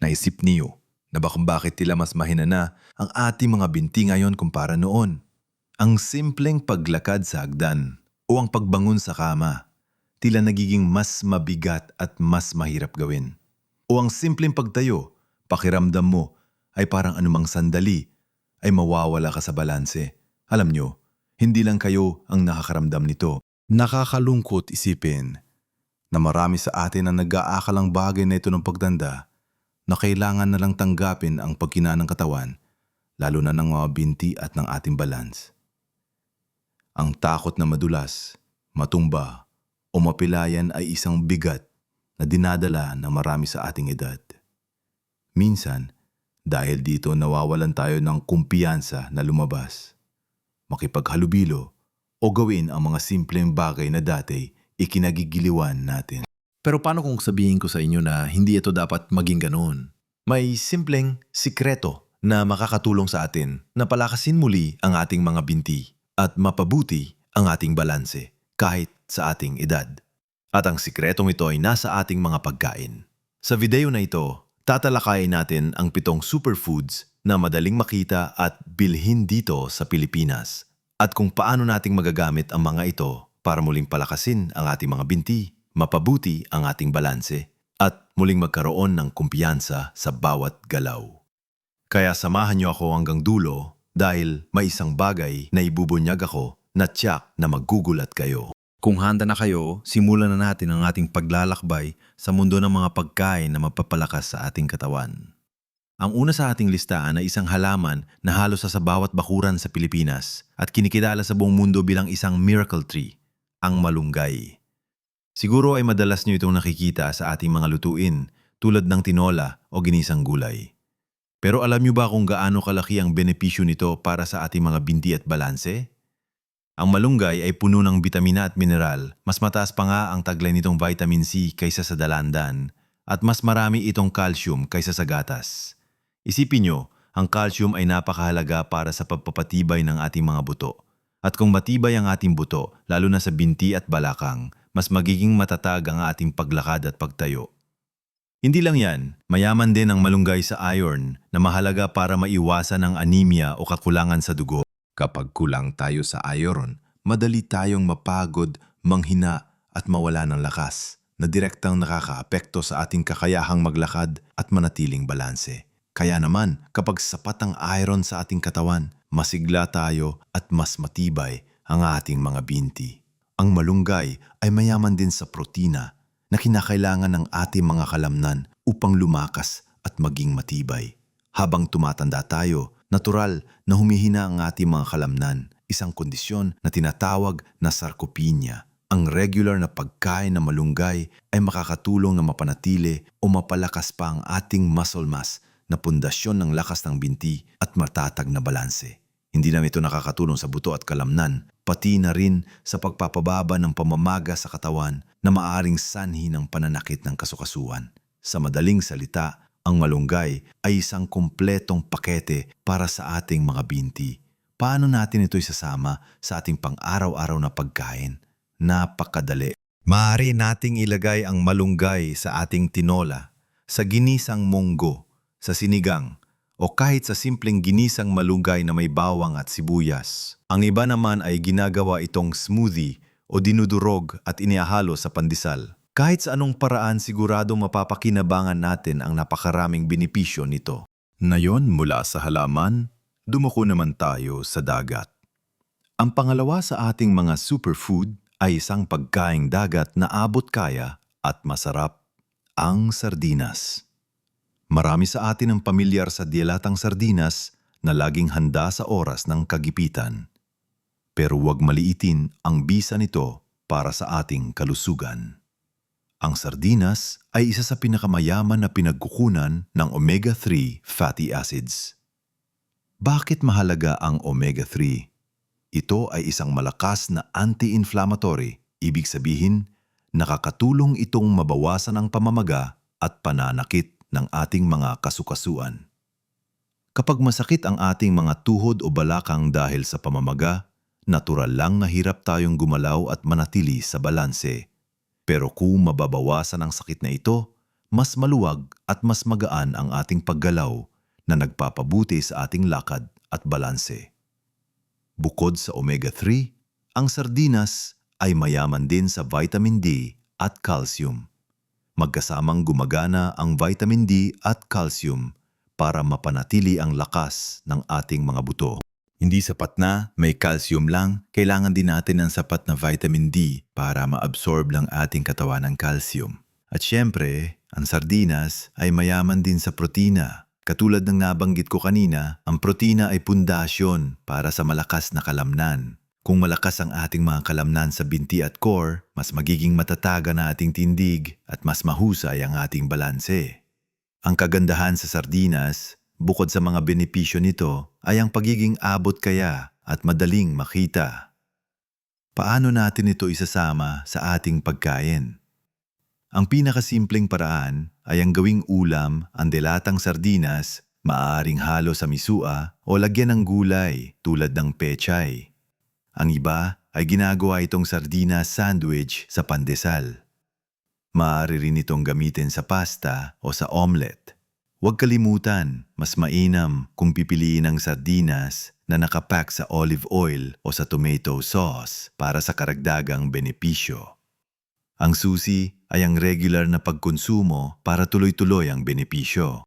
Naisip niyo na ba kung bakit tila mas mahina na ang ating mga binti ngayon kumpara noon? Ang simpleng paglakad sa hagdan o ang pagbangon sa kama, tila nagiging mas mabigat at mas mahirap gawin. O ang simpleng pagtayo, pakiramdam mo ay parang anumang sandali ay mawawala ka sa balanse. Alam nyo, hindi lang kayo ang nakakaramdam nito. Nakakalungkot isipin na marami sa atin ang nag-aakalang bagay na ito ng pagtanda na kailangan na lang tanggapin ang pagkina ng katawan, lalo na ng mga binti at ng ating balance. Ang takot na madulas, matumba, o mapilayan ay isang bigat na dinadala ng marami sa ating edad. Minsan, dahil dito nawawalan tayo ng kumpiyansa na lumabas, makipaghalubilo o gawin ang mga simpleng bagay na dati ikinagigiliwan natin. Pero paano kung sabihin ko sa inyo na hindi ito dapat maging ganoon? May simpleng sikreto na makakatulong sa atin na palakasin muli ang ating mga binti at mapabuti ang ating balanse kahit sa ating edad. At ang sikretong ito ay nasa ating mga pagkain. Sa video na ito, tatalakayin natin ang pitong superfoods na madaling makita at bilhin dito sa Pilipinas at kung paano nating magagamit ang mga ito para muling palakasin ang ating mga binti, mapabuti ang ating balanse, at muling magkaroon ng kumpiyansa sa bawat galaw. Kaya samahan niyo ako hanggang dulo dahil may isang bagay na ibubunyag ako na tiyak na magugulat kayo. Kung handa na kayo, simulan na natin ang ating paglalakbay sa mundo ng mga pagkain na mapapalakas sa ating katawan. Ang una sa ating listahan ay isang halaman na halos sa bawat bakuran sa Pilipinas at kinikilala sa buong mundo bilang isang miracle tree ang malunggay. Siguro ay madalas niyo itong nakikita sa ating mga lutuin tulad ng tinola o ginisang gulay. Pero alam niyo ba kung gaano kalaki ang benepisyo nito para sa ating mga binti at balanse? Ang malunggay ay puno ng bitamina at mineral, mas mataas pa nga ang taglay nitong vitamin C kaysa sa dalandan, at mas marami itong calcium kaysa sa gatas. Isipin nyo, ang calcium ay napakahalaga para sa pagpapatibay ng ating mga buto. At kung matibay ang ating buto, lalo na sa binti at balakang, mas magiging matatag ang ating paglakad at pagtayo. Hindi lang yan, mayaman din ang malunggay sa iron na mahalaga para maiwasan ang anemia o kakulangan sa dugo. Kapag kulang tayo sa iron, madali tayong mapagod, manghina at mawala ng lakas na direktang nakakaapekto sa ating kakayahang maglakad at manatiling balanse. Kaya naman, kapag sapat ang iron sa ating katawan, masigla tayo at mas matibay ang ating mga binti. Ang malunggay ay mayaman din sa protina na kinakailangan ng ating mga kalamnan upang lumakas at maging matibay. Habang tumatanda tayo, natural na humihina ang ating mga kalamnan, isang kondisyon na tinatawag na sarcopenia. Ang regular na pagkain ng malunggay ay makakatulong na mapanatili o mapalakas pa ang ating muscle mass na pundasyon ng lakas ng binti at matatag na balanse. Hindi na ito nakakatulong sa buto at kalamnan, pati na rin sa pagpapababa ng pamamaga sa katawan na maaring sanhi ng pananakit ng kasukasuan. Sa madaling salita, ang malunggay ay isang kumpletong pakete para sa ating mga binti. Paano natin ito isasama sa ating pang-araw-araw na pagkain? Napakadali. Maaari nating ilagay ang malunggay sa ating tinola, sa ginisang munggo, sa sinigang, o kahit sa simpleng ginisang malunggay na may bawang at sibuyas. Ang iba naman ay ginagawa itong smoothie o dinudurog at inihahalo sa pandesal. Kahit sa anong paraan sigurado mapapakinabangan natin ang napakaraming benepisyo nito. Nayon mula sa halaman, dumako naman tayo sa dagat. Ang pangalawa sa ating mga superfood ay isang pagkaing dagat na abot kaya at masarap, ang sardinas. Marami sa atin ang pamilyar sa dilatang sardinas na laging handa sa oras ng kagipitan. Pero huwag maliitin ang bisa nito para sa ating kalusugan. Ang sardinas ay isa sa pinakamayaman na pinagkukunan ng omega-3 fatty acids. Bakit mahalaga ang omega-3? Ito ay isang malakas na anti-inflammatory, ibig sabihin, nakakatulong itong mabawasan ang pamamaga at pananakit ng ating mga kasukasuan. Kapag masakit ang ating mga tuhod o balakang dahil sa pamamaga, natural lang na hirap tayong gumalaw at manatili sa balanse. Pero kung mababawasan ang sakit na ito, mas maluwag at mas magaan ang ating paggalaw na nagpapabuti sa ating lakad at balanse. Bukod sa omega-3, ang sardinas ay mayaman din sa vitamin D at calcium. Magkasamang gumagana ang vitamin D at calcium para mapanatili ang lakas ng ating mga buto. Hindi sapat na may calcium lang, kailangan din natin ng sapat na vitamin D para maabsorb ng ating katawan ng calcium. At syempre, ang sardinas ay mayaman din sa protina. Katulad ng nabanggit ko kanina, ang protina ay pundasyon para sa malakas na kalamnan. Kung malakas ang ating mga kalamnan sa binti at core, mas magiging matataga na ating tindig at mas mahusay ang ating balanse. Ang kagandahan sa sardinas, bukod sa mga benepisyo nito, ay ang pagiging abot kaya at madaling makita. Paano natin ito isasama sa ating pagkain? Ang pinakasimpleng paraan ay ang gawing ulam ang delatang sardinas, maaaring halo sa misua o lagyan ng gulay tulad ng pechay. Ang iba ay ginagawa itong sardinas sandwich sa pandesal. Maaari rin itong gamitin sa pasta o sa omelette. Huwag kalimutan, mas mainam kung pipiliin ang sardinas na nakapack sa olive oil o sa tomato sauce para sa karagdagang benepisyo. Ang susi ay ang regular na pagkonsumo para tuloy-tuloy ang benepisyo.